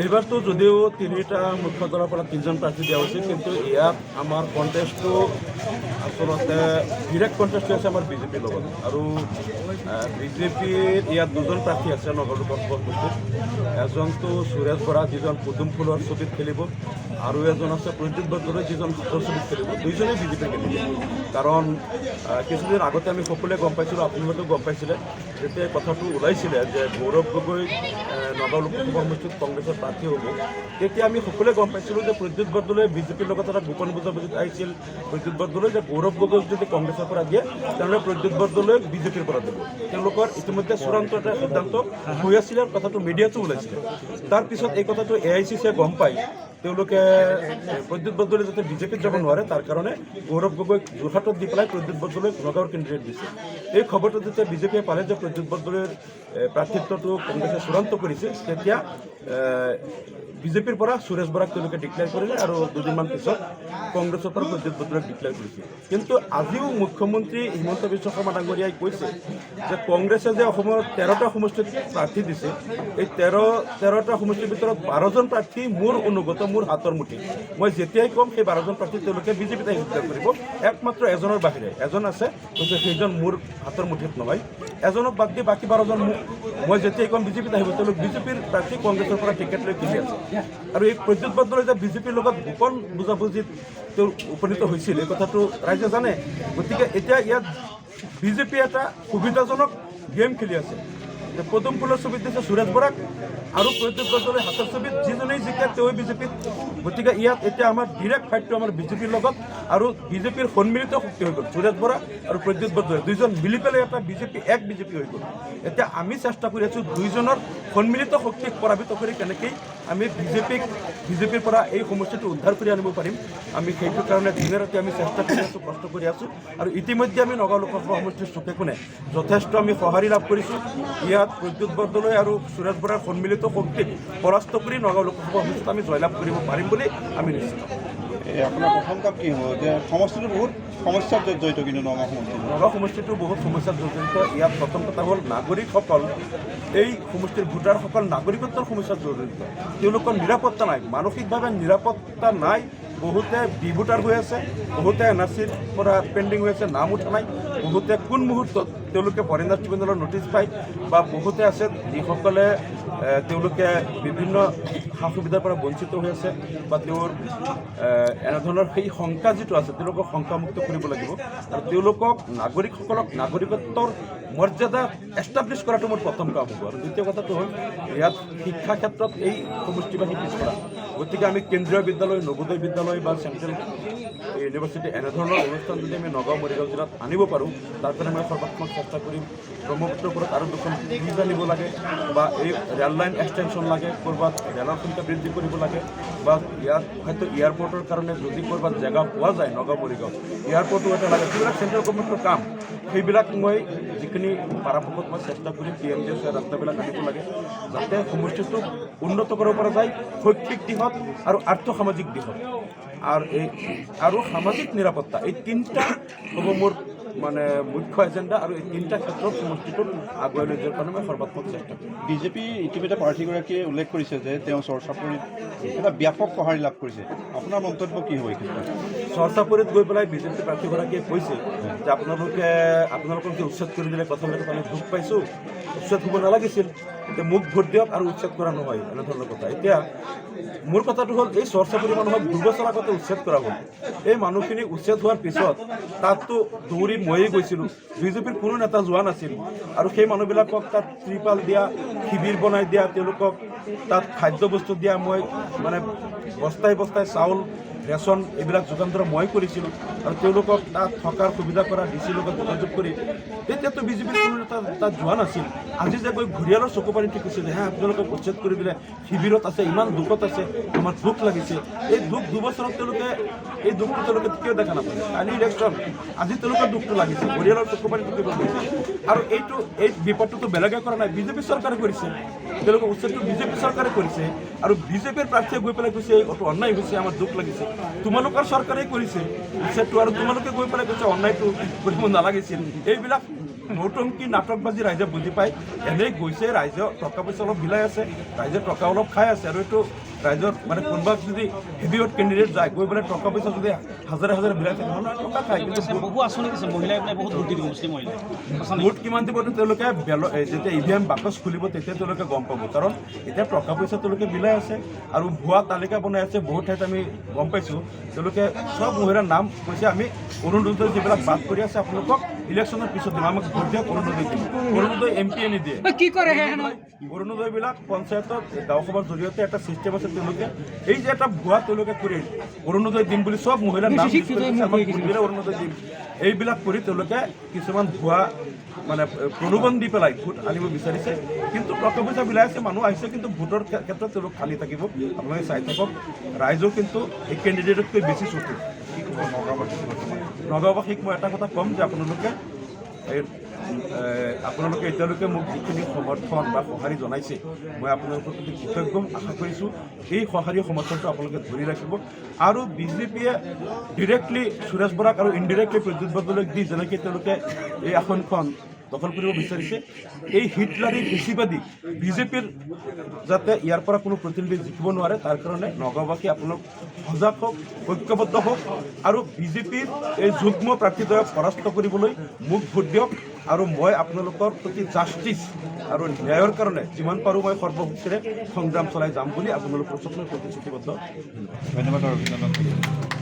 এইবাৰতো যদিও তিনিটা মুখ্য দলৰ পৰা তিনিজন প্ৰাৰ্থী দিয়া হৈছিল, কিন্তু ইয়াত আমাৰ কণ্টেষ্টটো আচলতে ডিৰেক্ট কণ্টেষ্ট আছে আমাৰ বিজেপিৰ লগত। আৰু বিজেপিৰ ইয়াত দুজন প্ৰাৰ্থী আছে, নগৰ লোকসভা এজনটো সুৰেশ বৰা, যিজন পদুম ফুলৰ ছবিত খেলিব, আৰু এজন আছে প্ৰদ্যুৎ বৰদলৈ, যিজন হাতৰ ছবিত খেলিব। দুইজনেই বিজেপিৰ খেলিব কাৰণ কিছুদিন আগতে আমি সকলোৱে গম পাইছিলোঁ আপোনালোকেও গম পাইছিলে, যেতিয়া কথাটো ওলাইছিলে যে গৌৰৱ গগৈ নগাঁও লোকসভা সমষ্টিত কংগ্ৰেছৰ প্ৰাৰ্থী হ'ব। তেতিয়া আমি সকলোৱে গম পাইছিলোঁ যে প্ৰদ্যুৎ বৰদলৈ বিজেপিৰ লগত এটা গোপন বুজাবুজিত আহিছিল। প্ৰদ্যুৎ বৰদলৈ যে গৌৰৱ গগৈক যদি কংগ্ৰেছৰ পৰা দিয়ে, তেনেহ'লে প্ৰদ্যুৎ বৰদলৈ বিজেপিৰ পৰা দিব। তেওঁলোকৰ ইতিমধ্যে চূড়ান্ত এটা সিদ্ধান্ত হৈ আছিলে আৰু কথাটো মিডিয়াতো ওলাইছিলে। তাৰপিছত এই কথাটো এ আই চি চিয়ে গম পায় তেওঁলোকে প্ৰদ্যুৎ বৰদলৈ যাতে বিজেপিত যাব নোৱাৰে, তাৰ কাৰণে গৌৰৱ গগৈক যোৰহাটত দি পেলাই প্ৰদ্যুৎ বৰদলৈক নগাঁৱৰ কেণ্ডিডেট দিছে। এই খবৰটো যেতিয়া বিজেপিয়ে পালে যে প্ৰদ্যুৎ বৰদলৈৰ প্ৰাৰ্থিত্বটো কংগ্ৰেছে চূড়ান্ত কৰিছে, তেতিয়া বিজেপিৰ পৰা সুৰেশ বৰাক তেওঁলোকে ডিক্লেয়াৰ কৰিলে আৰু দুদিনমান পিছত কংগ্ৰেছৰ পৰা প্ৰদ্যুৎ বৰদলৈক ডিক্লেয়াৰ কৰিছে। কিন্তু আজিও মুখ্যমন্ত্ৰী হিমন্ত বিশ্ব শৰ্মা ডাঙৰীয়াই কৈছে যে কংগ্ৰেছে যে অসমৰ তেৰটা সমষ্টিত প্ৰাৰ্থী দিছে, এই তেৰ, তেৰটা সমষ্টিৰ ভিতৰত বাৰজন প্ৰাৰ্থী মোৰ অনুগত, মোৰ হাতৰ মুঠি। মই যেতিয়াই ক'ম সেই বাৰজন প্ৰাৰ্থী তেওঁলোকে বিজেপিত আহি ডিক্লেয়াৰ কৰিব। একমাত্ৰ এজনৰ বাহিৰে এজন আছে কিন্তু সেইজন মোৰ হাতৰ মুঠিত নহয়। এজনক বাদ দি বাকী বাৰজন মই যেতিয়া এইখন বিজেপিত আহিব, তেওঁলোক বিজেপিৰ প্ৰাৰ্থী কংগ্ৰেছৰ পৰা টিকেট লৈ কিনি আছে। আৰু এই প্ৰদ্যুৎ বৰদলৈ যে বিজেপিৰ লগত গোপন বুজাবুজিত তেওঁ উপনীত হৈছিল, এই কথাটো ৰাইজে জানে। গতিকে এতিয়া ইয়াত বিজেপি এটা সুবিধাজনক গেম খেলি আছে। যে পদুম ফুলৰ ছবিত দিছে সুৰেশ বৰাক আৰু প্ৰদ্যুৎ বৰদলৈ হাতৰ ছবিত যিজনেই জিকে তেওঁই বিজেপিত। গতিকে ইয়াত এতিয়া আমাৰ ডিৰেক্ট ফাইটটো আমাৰ বিজেপিৰ লগত আৰু বিজেপিৰ সন্মিলিত শক্তি হৈ গ'ল, সুৰেশ বৰা আৰু প্ৰদ্যুৎ বৰদলৈ দুইজন মিলি পেলাই এটা বিজেপি, এক বিজেপি হৈ গ'ল। এতিয়া আমি চেষ্টা কৰি আছোঁ দুইজনৰ সন্মিলিত শক্তিক পৰাভূত কৰি কেনেকৈ আমি বিজেপিক বিজেপিৰ পৰা এই সমস্যাটো উদ্ধাৰ কৰি আনিব পাৰিম। আমি সেইটো কাৰণে দিনে ৰাতি আমি চেষ্টা কৰি আছোঁ, কষ্ট কৰি আছোঁ। আৰু ইতিমধ্যে আমি নগাঁও লোকসভা সমষ্টিৰ চুকে কোণে যথেষ্ট আমি সঁহাৰি লাভ কৰিছোঁ। ইয়াত প্ৰদ্যুৎ বৰদলৈ আৰু সুৰেশ বৰাৰ সন্মিলিত শক্তিক পৰাস্ত কৰি নগাঁও লোকসভা সমষ্টিত আমি জয়লাভ কৰিব পাৰিম বুলি আমি নিশ্চিত। আপোনাৰ প্ৰথম কাম কি হ'ব? যে সমষ্টিটো বহুত সমস্যাত জড়িত কিন্তু নগাঁও সমষ্টি নগাঁও সমষ্টিটো বহুত সমস্যাত জড়িত। ইয়াত প্ৰথম কথা হ'ল নাগৰিকসকল, এই সমষ্টিৰ ভোটাৰসকল নাগৰিকত্বৰ সমস্যাত জড়িত। তেওঁলোকৰ নিৰাপত্তা নাই। মানসিকভাৱে নিৰাপত্তা নাই। বহুতে বি ভোটাৰ হৈ আছে, বহুতে এন আৰ চিৰ পৰা পেণ্ডিং হৈ আছে, নাম উঠা নাই। বহুতে কোন মুহূৰ্তত তেওঁলোকে ফৰেইনাৰ ট্ৰিবিউনেলৰ নটিচ পায় বা বহুতে আছে যিসকলে তেওঁলোকে বিভিন্ন সা সুবিধাৰ পৰা বঞ্চিত হৈ আছে বা তেওঁৰ এনেধৰণৰ সেই শংকা যিটো আছে, তেওঁলোকক শংকামুক্ত কৰিব লাগিব। আৰু তেওঁলোকক নাগৰিকসকলক নাগৰিকত্বৰ মৰ্যাদা এষ্টাব্লিছ কৰাটো মোৰ প্ৰথম কাম হ'ব। আৰু দ্বিতীয় কথাটো হ'ল, ইয়াত শিক্ষা ক্ষেত্ৰত এই সমষ্টিবাসী পিছপৰা গতিকে আমি কেন্দ্ৰীয় বিদ্যালয় নৱোদয় বিদ্যালয় বা চেণ্ট্ৰেল ইউনিভাৰ্চিটি এনেধৰণৰ অনুষ্ঠান যদি আমি নগাঁও, মৰিগাঁও জিলাত আনিব পাৰোঁ, তাৰ কাৰণে মই সৰ্বাত্মক চেষ্টা কৰিম। ব্ৰহ্মপুত্ৰৰ ওপৰত আৰু দুখন ব্ৰিজ আনিব লাগে বা এই ৰেল লাইন এক্সটেনশ্যন লাগে, ক'ৰবাত ৰেলৰ সংখ্যা বৃদ্ধি কৰিব লাগে বা ইয়াত হয়তো এয়াৰপৰ্টৰ কাৰণে যদি ক'ৰবাত জেগা পোৱা যায় নগাঁও মৰিগাঁও এয়াৰপৰ্টো এটা লাগে। সেইবিলাক চেণ্ট্ৰেল গভৰ্ণমেণ্টৰ কাম, সেইবিলাক মই যিখিনি পৰাপক্ষত মই চেষ্টা কৰিম পি এম ডি এছ ৰাস্তাবিলাক আনিব লাগে, যাতে সমষ্টিটো উন্নত কৰিব পৰা যায়, শৈক্ষিক দিশত আৰু আৰ্থ সামাজিক দিশত। আৰু এই আৰু সামাজিক নিৰাপত্তা, এই তিনিটা হ'ব মোৰ মানে মুখ্য এজেণ্ডা আৰু এই তিনিটা ক্ষেত্ৰত সমষ্টিটোত আগুৱাই লৈ যোৱাৰ কাৰণে মই সৰ্বাত্মক চেষ্টা কৰিম। বিজেপি ইতিমধ্যে প্ৰাৰ্থীগৰাকীয়ে উল্লেখ কৰিছে যে তেওঁ চৰ্চাপুৰীত এটা ব্যাপক সঁহাৰি লাভ কৰিছে। আপোনাৰ মন্তব্য কি ক্ষেত্ৰত? চৰ্চাপুৰীত গৈ পেলাই বিজেপি প্ৰাৰ্থীগৰাকীয়ে কৈছে যে আপোনালোকে আপোনালোকক যে উচ্ছেদ কৰি দিলে প্ৰথমতে আমি দুখ পাইছোঁ। উচ্ছেদ হ'ব নালাগিছিল। এতিয়া মোক ভোট দিয়ক আৰু উচ্ছেদ কৰা নহয় এনেধৰণৰ কথা। এতিয়া মোৰ কথাটো হ'ল, এই চৰ্চাপুৰী মানুহক দুবছৰ আগতে উচ্ছেদ কৰা হ'ল এই মানুহখিনি উচ্ছেদ হোৱাৰ পিছত তাততো দৌৰি ময়ে গৈছিলোঁ। বিজেপিৰ কোনো নেতা যোৱা নাছিল। আৰু সেই মানুহবিলাকক তাত ত্ৰিপাল দিয়া, শিবিৰ বনাই দিয়া, তেওঁলোকক তাত খাদ্য বস্তু দিয়া, মই মানে বস্তাই বস্তাই চাউল ৰেচন এইবিলাক যোগান ধৰা মই কৰিছিলোঁ আৰু তেওঁলোকক তাত থকাৰ সুবিধা কৰা ডি চিৰ লগত যোগাযোগ কৰি। তেতিয়াতো বিজেপিৰ কোনো নেতা তাত যোৱা নাছিল। আজি যে গৈ ঘূৰিয়ালৰ চকু পানী টিকিছে যে হা, আপোনালোকক উচ্ছেদ কৰি দিলে, শিবিৰত আছে, ইমান দুখত আছে, আমাৰ দুখ লাগিছে। এই দুখ দুবছৰত তেওঁলোকে, এই দুখটো তেওঁলোকে কিয় দেখা নাপায়। কালি ইলেকশ্যন আজি তেওঁলোকৰ দুখটো লাগিছে, ঘূৰিয়ালৰ চকু পানী টুকিব লাগিছে। আৰু এইটো, এই বিপদটোতো বেলেগে কৰা নাই, বিজেপি চৰকাৰে কৰিছে। তেওঁলোকে উচ্ছেদটো বিজেপি চৰকাৰে কৰিছে। আৰু বিজেপিৰ প্ৰাৰ্থীয়ে গৈ পেলাই কৈছে, এইটো অন্যায় হৈছে, আমাৰ দুখ লাগিছে। তোমালোকৰ চৰকাৰে কৰিছে। উচ্ছেদটো আৰু তোমালোকে গৈ পেলাই কৈছে, অন্যায়টো কৰিব নালাগিছিল। এইবিলাক নৌটংকি নাটকবাজি ৰাইজে বুজি পায়। এনেই গৈছে, ৰাইজে টকা পইচা অলপ বিলাই আছে, ৰাইজে টকা অলপ খাই আছে আৰু এইটো ৰাইজৰ মানে কোনোবা যদি হেভিৱট কেণ্ডিডেট যায় গৈ পেলাই টকা পইচা যদি হাজাৰে হাজাৰে বিলাই থাকে টকা খায়। কিন্তু বহু আঁচনি দিছে মহিলাই বহুত ভোট দিব মুছলিম মহিলাই। ভোট কিমান দিব তেওঁলোকে যেতিয়া ই ভি এম বাকচ খুলিব তেতিয়া তেওঁলোকে গম পাব। কাৰণ এতিয়া টকা পইচা তেওঁলোকে বিলাই আছে আৰু ভুৱা তালিকা বনাই আছে বহুত ঠাইত আমি গম পাইছোঁ। তেওঁলোকে চব মহিলাৰ নাম কৈছে আমি অৰুণোদয় যিবিলাক বাদ কৰি আছে আপোনালোকক ইলেকশ্যনৰ পিছত দিম। আমাক ভোট দিয়ক অৰুণোদয় দিম। অৰুণোদয় এম পিয়ে নিদিয়ে। কি কৰে অৰুণোদয়বিলাক পঞ্চায়তত গাঁও সভাৰ জৰিয়তে এটা চিষ্টেম আছে তেওঁলোকে এই যে এটা ভুৱা তেওঁলোকে কৰি অৰুণোদয় দিম বুলি চব মহিলাৰ নাম অৰুণোদয় দিম? এইবিলাক কৰি তেওঁলোকে কিছুমান ভুৱা মানে প্ৰলোভন দি পেলাই ভোট আনিব বিচাৰিছে। কিন্তু টকা পইচা বিলাই আছে মানুহ আহিছে কিন্তু ভোটৰ ক্ষে- ক্ষেত্ৰত তেওঁলোক খালী থাকিব। আপোনালোকে চাই থাকক ৰাইজেও কিন্তু এই কেণ্ডিডেটতকৈ বেছি চকু কি ক'ব নগাঁওবাসী নগাঁওবাসীক মই এটা কথা ক'ম যে আপোনালোকে এই আপোনালোকে এতিয়ালৈকে মোক যিখিনি সমৰ্থন বা সঁহাৰি জনাইছে, মই আপোনালোকৰ প্ৰতি কৃতজ্ঞ, আশা কৰিছোঁ এই সঁহাৰি সমৰ্থনটো আপোনালোকে ধৰি ৰাখিব। আৰু বিজেপিয়ে ডিৰেক্টলি সুৰেশ বৰাক আৰু ইনডিৰেক্টলি প্ৰদ্যুৎ বৰদলৈক দি যেনেকৈ তেওঁলোকে এই আসনখন দখল কৰিব বিচাৰিছে, এই হিটলাৰী বেছিবাদী বিজেপিৰ যাতে ইয়াৰ পৰা কোনো প্ৰতিনিধি জিকিব নোৱাৰে, তাৰ কাৰণে নগাঁওবাসী আপোনালোক সজাগ হওক, ঐক্যবদ্ধ হওক আৰু বিজেপিৰ এই যুগ্ম প্ৰাৰ্থীদ্বয়ক পৰাস্ত কৰিবলৈ মোক ভোট দিয়ক। আৰু মই আপোনালোকৰ প্ৰতি জাষ্টিছ আৰু ন্যায়ৰ কাৰণে যিমান পাৰোঁ মই সৰ্বশক্তিৰে সংগ্ৰাম চলাই যাম বুলি আপোনালোকৰ প্ৰতিশ্ৰুতিবদ্ধ। ধন্যবাদ আৰু অভিনন্দন